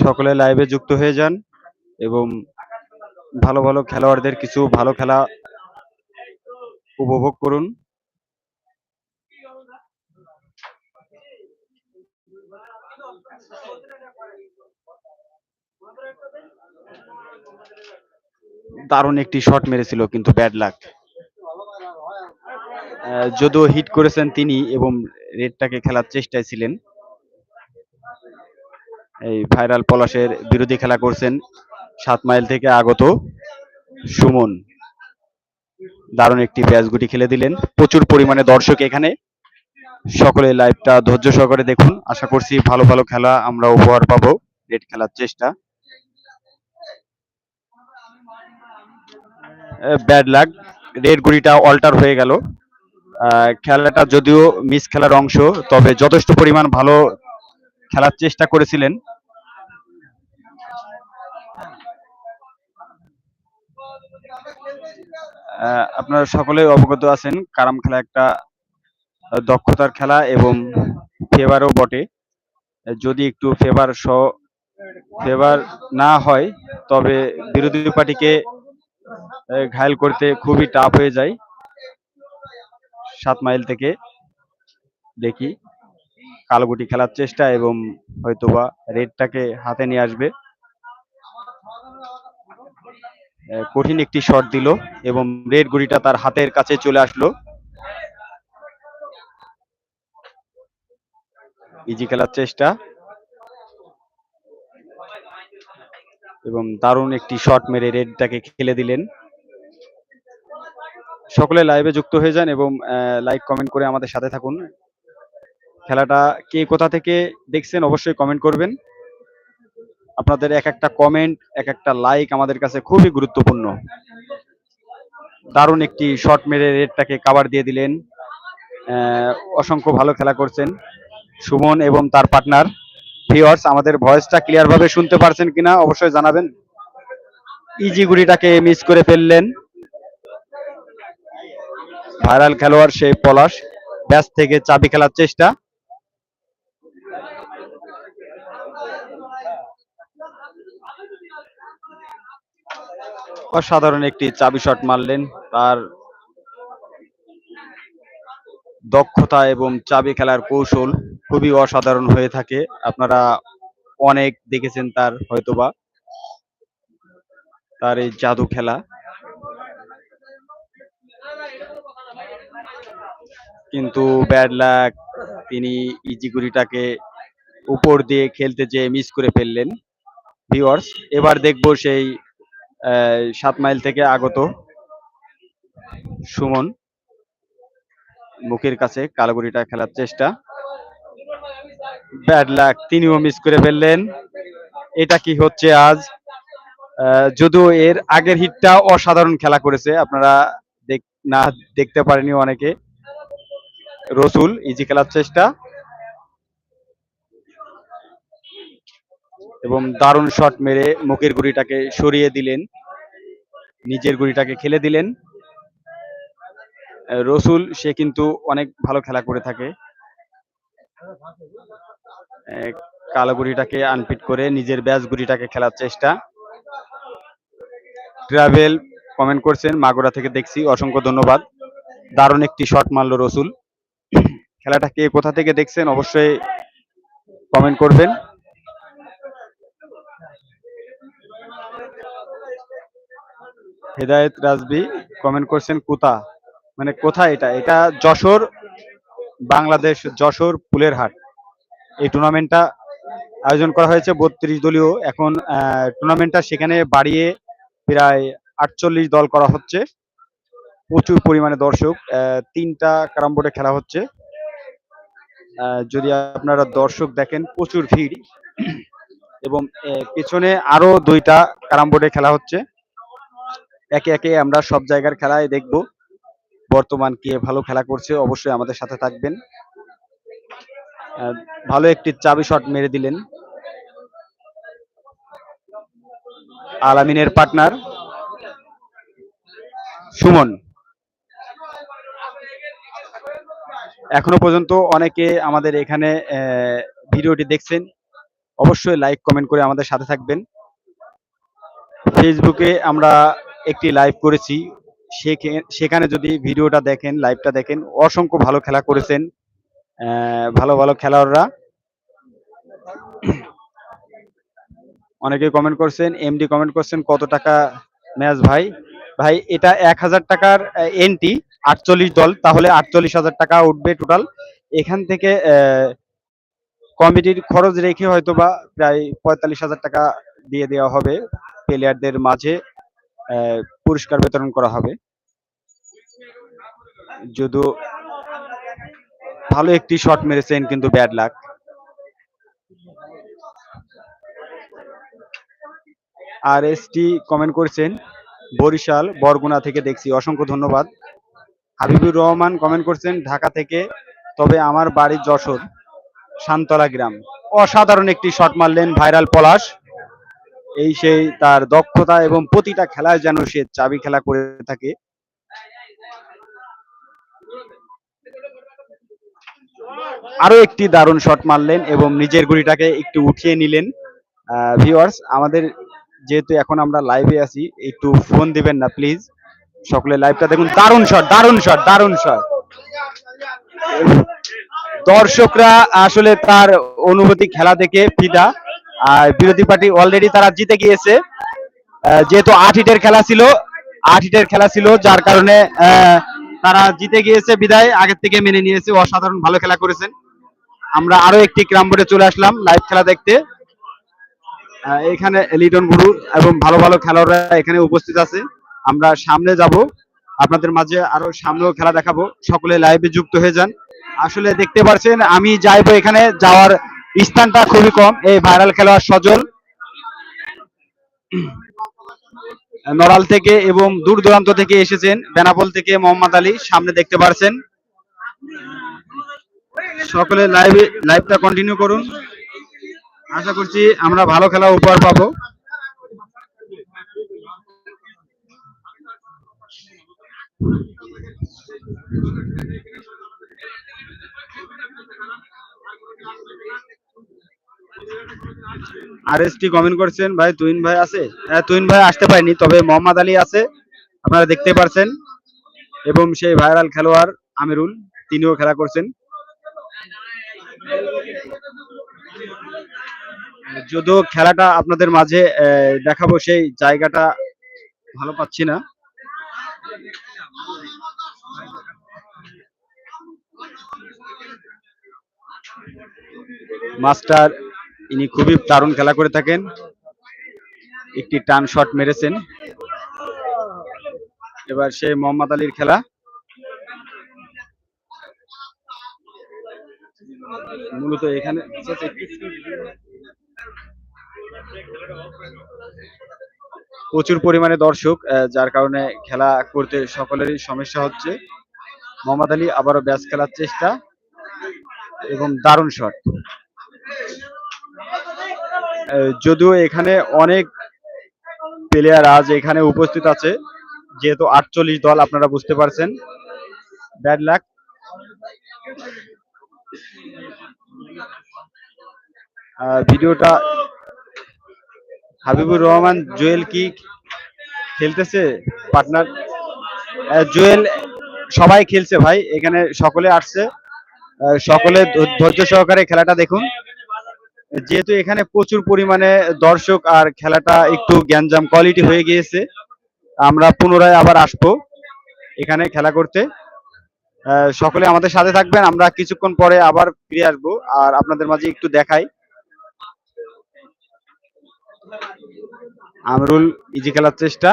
সকলে লাইভে যুক্ত হয়ে যান এবং ভালো ভালো খেলোয়াড়দের কিছু ভালো খেলা উপভোগ করুন। দারুণ একটি শট মেরেছিল, কিন্তু ব্যাড লাক যদিও হিট করেছেন তিনি এবং রেডটাকে খেলার চেষ্টায় ছিলেন। এই ভাইরাল পলাশের বিরোধী খেলা করছেন সাত মাইল থেকে আগত সুমন। দারুণ একটি ব্যাচ গুটি খেলে দিলেন। প্রচুর পরিমাণে দর্শক এখানে। সকলে লাইভটা ধৈর্য সহকারে দেখুন। আশা করছি ভালো ভালো খেলা আমরা উপহার পাবো। রেড খেলার চেষ্টা। ব্যাড লাগ রেড গুড়িটা অল্টার হয়ে গেল। খেলাটা যদিও মিস খেলার অংশ, তবে যথেষ্ট পরিমাণ ভালো খেলার চেষ্টা করেছিলেন। আপনারা সকলে অবগত আছেন, কারাম খেলা একটা দক্ষতার খেলা এবং ফেভারও বটে। যদি একটু ফেভার সহ ফেভার না হয়, তবে বিরোধী পার্টিকে ঘায়েল করতে খুবই টাফ হয়ে যায়। সাত মাইল থেকে দেখি। কালোগুটি খেলার চেষ্টা এবং হয়তোবা রেডটাকে হাতে নিয়ে আসবে। কঠিন একটি শট দিল এবং রেড গুড়িটা তার হাতের কাছে চলে আসলো। ইজি খেলার চেষ্টা। এবং দারুণ একটি শট মেরে রেডটাকে খেলে দিলেন। সকলে লাইভে যুক্ত হয়ে যান এবং লাইক কমেন্ট করে আমাদের সাথে থাকুন। খেলাটা কে কোথা থেকে দেখছেন অবশ্যই কমেন্ট করবেন। আপনাদের এক একটা কমেন্ট এক একটা লাইক আমাদের কাছে খুবই গুরুত্বপূর্ণ। দারুণ একটি শট মেরে রেডটাকে কাভার দিয়ে দিলেন। অসংখ্য ভালো খেলা করছেন সুমন এবং তার পার্টনার ভিওয়ার্স আমাদের ভয়েসটা ক্লিয়ার ভাবে শুনতে পারছেন কিনা অবশ্যই জানাবেন। ইজি গুড়িটাকে মিস করে ফেললেন। ভাইরাল খেলোয়াড় সেই পলাশ। ব্যাস থেকে চাবি খেলার চেষ্টা। অসাধারণ একটি চাবি শট মারলেন। তার দক্ষতা এবং চাবি খেলার কৌশল খুবই অসাধারণ হয়ে থাকে। আপনারা অনেক দেখেছেন তার হয়তোবা। তার এই জাদু খেলা। কিন্তু ব্যাড লাক, তিনি ইজিগুড়িটাকে উপর দিয়ে খেলতে যেয়ে মিস করে ফেললেন। ভিউয়ার্স, এবার দেখব সেই সাত মাইল থেকে আগত সুমন মুখের কাছে কালোগুড়িটা খেলার চেষ্টা। ব্যাড লাক, তিনিও মিস করে ফেললেন। এটা কি হচ্ছে আজ? যদিও এর আগের হিটটা অসাধারণ খেলা করেছে, আপনারা দেখ- না দেখতে পারেনি অনেকে। রসুল ইজি খেলার চেষ্টা। এবং দারুণ শট মেরে মুখের গুড়িটাকে সরিয়ে দিলেন। নিজের গুড়িটাকে খেলে দিলেন। রসুল, সে কিন্তু অনেক ভালো খেলা করে থাকে। কালো গুড়িটাকে আনপিট করে নিজের ব্যাস গুড়িটাকে খেলার চেষ্টা। ট্রাভেল কমেন্ট করছেন, মাগুরা থেকে দেখছি, অসংখ্য ধন্যবাদ। দারুণ একটি শট মারলো রসুল। খেলাটা কে কোথা থেকে দেখছেন অবশ্যই কমেন্ট করবেন। হেদায়েত রাজবি কমেন্ট করছেন কোথা? মানে কোথায় এটা? এটা যশোর, বাংলাদেশ যশোর ফুলের হাট এই টুর্নামেন্টটা আয়োজন করা হয়েছে বত্রিশ দলীয়। এখন টুর্নামেন্টটা সেখানে বাড়িয়ে প্রায় আটচল্লিশ দল করা হচ্ছে। প্রচুর পরিমাণে দর্শক তিনটা ক্যারাম বোর্ডে খেলা হচ্ছে। যদি আপনারা দর্শক দেখেন, প্রচুর ভিড়। এবং পেছনে আরও দুইটা ক্যারাম বোর্ডে খেলা হচ্ছে। একে একে আমরা সব জায়গার খেলায় দেখব বর্তমান কে ভালো খেলা করছে, অবশ্যই আমাদের সাথে থাকবেন। ভালো একটি চাবি শট মেরে দিলেন। আলামিনের পার্টনার সুমন। এখনও পর্যন্ত অনেকে আমাদের এখানে ভিডিওটি দেখছেন, অবশ্যই লাইক কমেন্ট করে আমাদের সাথে থাকবেন। ফেসবুকে আমরা একটি লাইভ করেছি। সেখে- সেখানে যদি ভিডিওটা দেখেন লাইভটা দেখেন, অসংখ্য ভালো খেলা করেছেন ভালো ভালো খেলোয়াড়রা। অনেকে কমেন্ট করছেন এমডি কমেন্ট করছেন, কত টাকা ম্যাচ ভাই? ভাই, এটা এক হাজার টাকার এনটি আটচল্লিশ দল, তাহলে আটচল্লিশ হাজার টাকা উঠবে টোটাল এখান থেকে কমিটির খরচ রেখে হয়তো বা প্রায় পঁয়তাল্লিশ হাজার টাকা দিয়ে দেওয়া হবে প্লেয়ারদের মাঝে। পুরস্কার বিতরণ করা হবে। যদিও ভালো একটি শট মেরেছেন, কিন্তু ব্যাড লাক আর কমেন্ট করেছেন, বরিশাল, বরগুনা থেকে দেখছি। অসংখ্য ধন্যবাদ। হাবিবুর রহমান কমেন্ট করছেন, ঢাকা থেকে, তবে আমার বাড়ি যশোর শান্তলা গ্রাম। অসাধারণ একটি শট মারলেন ভাইরাল পলাশ। এই সেই তার দক্ষতা এবং প্রতিটা খেলায় যেন সে চাবি খেলা করে থাকে। আরও একটি দারুণ শট মারলেন এবং নিজের গুড়িটাকে একটু উঠিয়ে নিলেন। ভিউয়ার্স আমাদের যেহেতু এখন আমরা লাইভে আছি, একটু ফোন দিবেন না প্লিজ সকলে লাইভটা দেখুন। দারুণ শট দারুণ শট দারুণ শট দর্শকরা আসলে তার অনুভূতি খেলা দেখে ফিদা। আর বিরোধী পার্টি অলরেডি তারা জিতে গিয়েছে। যেহেতু আট হিটের খেলা ছিল, আট হিটের খেলা ছিল, যার কারণে তারা জিতে গিয়েছে বিদায়, আগের থেকে মেনে নিয়েছে, অসাধারণ ভালো খেলা করেছেন। আমরা আরও একটি ক্রাম বোর্ডে চলে আসলাম লাইভ খেলা দেখতে। এখানে লিটন গুরু এবং ভালো ভালো খেলোয়াড়রা এখানে উপস্থিত আছে। আমরা সামনে যাব, আপনাদের মাঝে আরও সামনেও খেলা দেখাবো। সকলে লাইভে যুক্ত হয়ে যান। আসলে দেখতে পাচ্ছেন, আমি যাইবো এখানে, যাওয়ার স্থানটা খুবই কম, এই ভাইরাল খেলোয়াড় সজল। নড়াল থেকে এবং দূর দূরান্ত থেকে এসেছেন, বেনাপোল থেকে মোহাম্মদ আলী, সামনে দেখতে পারছেন। সকলে লাইভে লাইভটা কন্টিনিউ করুন। আশা করছি আমরা ভালো খেলা উপহার পাবো। আর এস টি কমেন্ট করছেন, ভাই তুইন ভাই আছে? হ্যাঁ তুইন ভাই আসতে পারেনি, তবে মোহাম্মদ আলী আছে, আপনারা দেখতে পারছেন। এবং সেই ভাইরাল খেলোয়াড় আমিরুল, তিনিও খেলা করছেন। যদিও খেলাটা আপনাদের মাঝে দেখাবো, সেই জায়গাটা ভালো পাচ্ছি না। মাস্টার ইনি খুবই দারুণ খেলা করে থাকেন। একটি টান শট মেরেছেন। এবার সে মোহাম্মদ আলীর খেলা। মূলত এখানে প্রচুর পরিমাণে দর্শক যার কারণে খেলা করতে সকলেরই সমস্যা হচ্ছে। মোহাম্মদ আলী আবারও ব্যাচ খেলার চেষ্টা এবং দারুণ শট। যদিও এখানে অনেক প্লেয়ার আজ এখানে উপস্থিত আছে, যেহেতু আটচল্লিশ দল আপনারা বুঝতে পারছেন। ব্যাড লাক ভিডিওটা হাবিবুর রহমান, জুয়েল কি খেলতেছে? পার্টনার জুয়েল সবাই খেলছে ভাই, এখানে সকলে আসছে। সকলে ধৈর্য সহকারে খেলাটা দেখুন। যেহেতু এখানে প্রচুর পরিমাণে দর্শক আর খেলাটা একটু গ্যাঞ্জাম কোয়ালিটি হয়ে গিয়েছে, আমরা পুনরায় আবার আসব এখানে খেলা করতে। সকলে আমাদের সাথে থাকবেন, আমরা কিছুক্ষণ পরে আবার ফিরে আসব আর আপনাদের মাঝে একটু দেখাই। আমরুল ইজি খেলার চেষ্টা।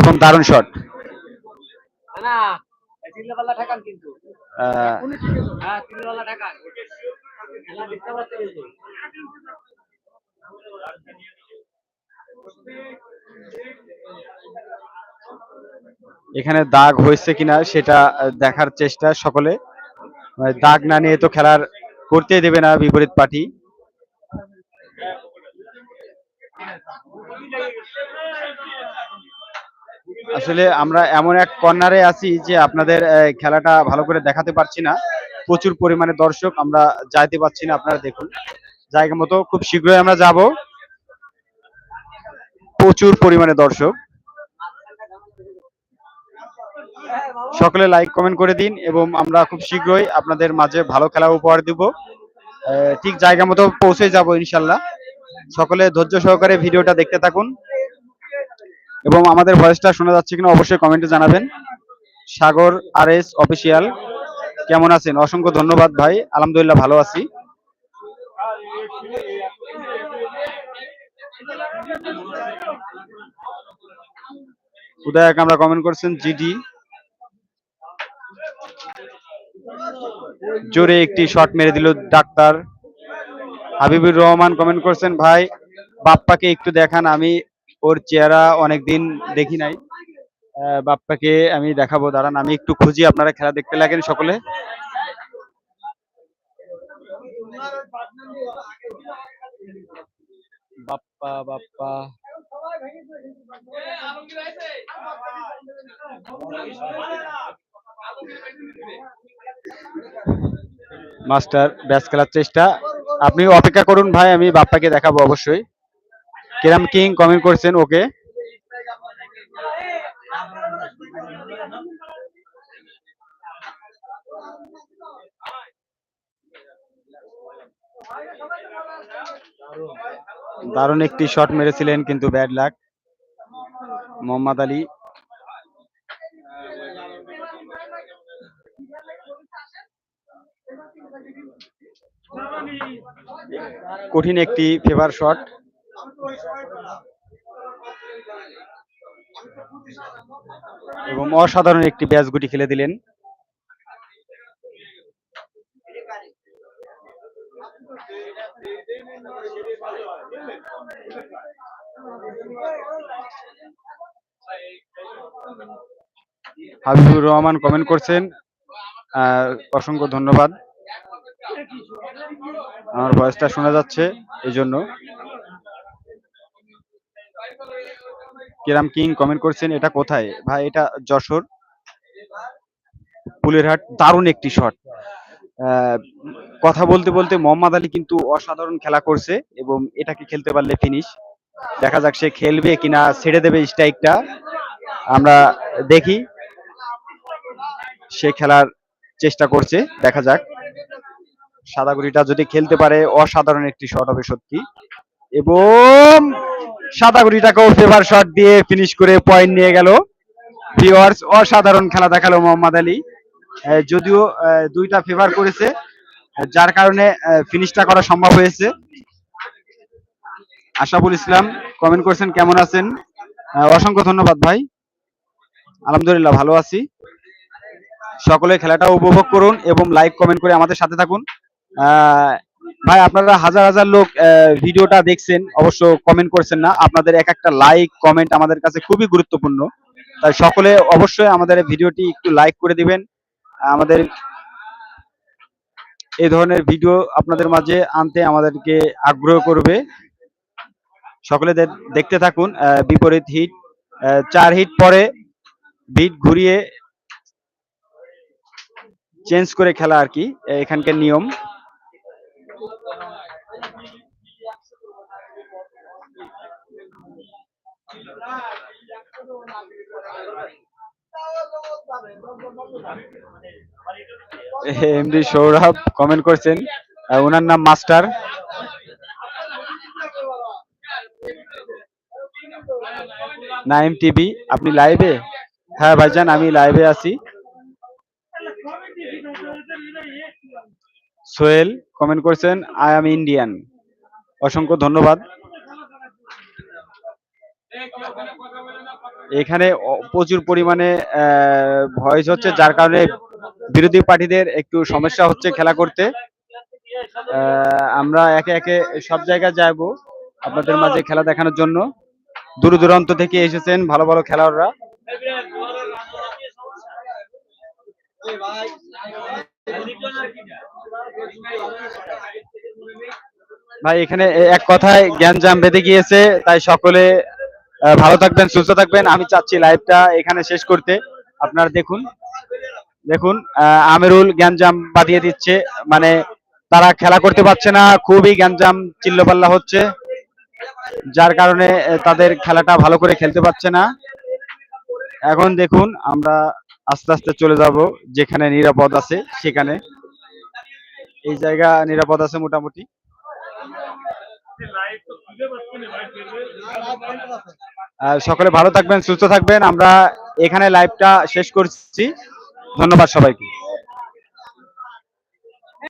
এবং দারুণ শট না হ্যাঁ এখানে দাগ হয়েছে কিনা সেটা দেখার চেষ্টা সকলে। মানে দাগ না নিয়ে তো খেলার করতেই দেবে না বিপরীত পার্টি। আসলে আমরা এমন এক কর্নারে আছি যে আপনাদের খেলাটা ভালো করে দেখাতে পারছি না। প্রচুর পরিমাণে দর্শক আমরা যাইতে পারছি না, আপনারা দেখুন। জায়গা মতো খুব শীঘ্রই আমরা যাব। প্রচুর পরিমাণে দর্শক। সকলে লাইক, কমেন্ট করে দিন এবং আমরা খুব শীঘ্রই আপনাদের মাঝে ভালো খেলা উপহার দিব। ঠিক জায়গা মতো পৌঁছে যাব ইনশাল্লাহ। সকলে ধৈর্য সহকারে ভিডিওটা দেখতে থাকুন। এবং আমাদের ভয়েসটা শোনা যাচ্ছে কিনা অবশ্যই কমেন্টে জানাবেন। সাগর আর এস অফিসিয়াল কেমন আছেন? অসংখ্য ধন্যবাদ ভাই, আলহামদুলিল্লাহ ভালো আছি। উদয় আমরা কমেন্ট করছেন জিডি জোরে একটি শট মেরে দিল ডাক্তার। হাবিবুর রহমান কমেন্ট করছেন, ভাই, বাপ্পাকে একটু দেখান, আমি ওর চেহারা অনেকদিন দেখি নাই। বাপ্পাকে আমি দেখাবো, দাঁড়ান, আমি একটু খুঁজি, আপনারা খেলা দেখতে লাগেন সকলে। বাপ্পা বাপ্পা। মাস্টার, ব্যাস খেলার চেষ্টা। আপনি অপেক্ষা করুন ভাই, আমি বাপ্পাকে দেখাবো অবশ্যই। কেরাম কিং কমেন্ট করছেন, ওকে? দারুণ একটি শট মেরেছিলেন, কিন্তু ব্যাড লাক মোহাম্মদ আলী। কঠিন একটি ফেভার শট এবং অসাধারণ একটি ব্যাচ গুটি খেলে দিলেন। হাবিবুর রহমান কমেন্ট করছেন। অসংখ্য ধন্যবাদ। আমার ভয়েসটা শোনা যাচ্ছে এই জন্য কিরাম কিং কমেন্ট করছেন, এটা কোথায়? ভাই, এটা যশোর পুলেরহাট দারুণ একটি শট কথা বলতে বলতে মোহাম্মদ আলী কিন্তু অসাধারণ খেলা করছে এবং এটাকে খেলতে পারলে ফিনিশ দেখা যাক সে খেলবে কিনা, ছেড়ে দেবে স্ট্রাইকটা আমরা দেখি সে খেলার চেষ্টা করছে, দেখা যাক। সাদাগুড়িটা যদি খেলতে পারে, অসাধারণ একটি শট হবে সত্যি। এবং সাদাগুড়িটাকেও ফেভার শট দিয়ে ফিনিশ করে পয়েন্ট নিয়ে গেল। ভিওয়ার্স অসাধারণ খেলা দেখাল মোহাম্মদ আলী। যদিও দুইটা ফেভার করেছে, যার কারণে ফিনিশটা করা সম্ভব হয়েছে। আশাফুল ইসলাম কমেন্ট করছেন, কেমন আছেন? অসংখ্য ধন্যবাদ ভাই। আলহামদুলিল্লাহ, ভালো আছি। সকলে খেলাটা উপভোগ করুন এবং লাইক কমেন্ট করে আমাদের সাথে থাকুন। ভাই, আপনারা হাজার হাজার লোক ভিডিওটা দেখছেন, অবশ্য কমেন্ট করছেন না। আপনাদের এক একটা লাইক কমেন্ট আমাদের কাছে খুবই গুরুত্বপূর্ণ। তাই সকলে অবশ্যই আমাদের ভিডিওটি একটু লাইক করে দিবেন। আমাদের এই ধরনের ভিডিও আপনাদের মাঝে আনতে আমাদেরকে আগ্রহ করবে। সকলে দেখতে থাকুন বিপরীত হিট চার হিট পরে বিট ঘুরিয়ে চেঞ্জ করে খেলা আর কি, এখানকার নিয়ম। এমডি সৌরভ কমেন্ট করছেন ওনার নাম মাস্টার। নাইম টিভি, আপনি লাইভে হ্যাঁ ভাইজান, আমি লাইভে আছি। সোহেল কমেন্ট করেছেন আই এম ইন্ডিয়ান অসংখ্য ধন্যবাদ। এখানে প্রচুর পরিমাণে ভয়েস হচ্ছে, যার কারণে বিরোধী পার্টিদের একটু সমস্যা হচ্ছে খেলা করতে। আমরা একে একে সব জায়গায় যাব আপনাদের মাঝে খেলা দেখানোর জন্য। দূর দূরান্ত থেকে এসেছেন ভালো ভালো খেলোয়াড়রা। ভাই। এখানে এক কথায় জ্ঞান জাম বেঁধে গিয়েছে, তাই সকলে ভালো থাকবেন, সুস্থ থাকবেন। আমি চাচ্ছি লাইভটা এখানে শেষ করতে। আপনারা দেখুন দেখুন আমিরুল গ্যাঞ্জাম বাঁধিয়ে দিচ্ছে। মানে তারা খেলা করতে পারছে না, খুবই গ্যাঞ্জাম চিল্লপাল্লা হচ্ছে। যার কারণে তাদের খেলাটা ভালো করে খেলতে পারছে না। এখন দেখুন, আমরা আস্তে আস্তে চলে যাব, যেখানে নিরাপদ আছে, সেখানে। এই জায়গা নিরাপদ আছে মোটামুটি। সকলে ভালো থাকবেন, সুস্থ থাকবেন। আমরা এখানে লাইভটা শেষ করছি। ধন্যবাদ সবাইকে।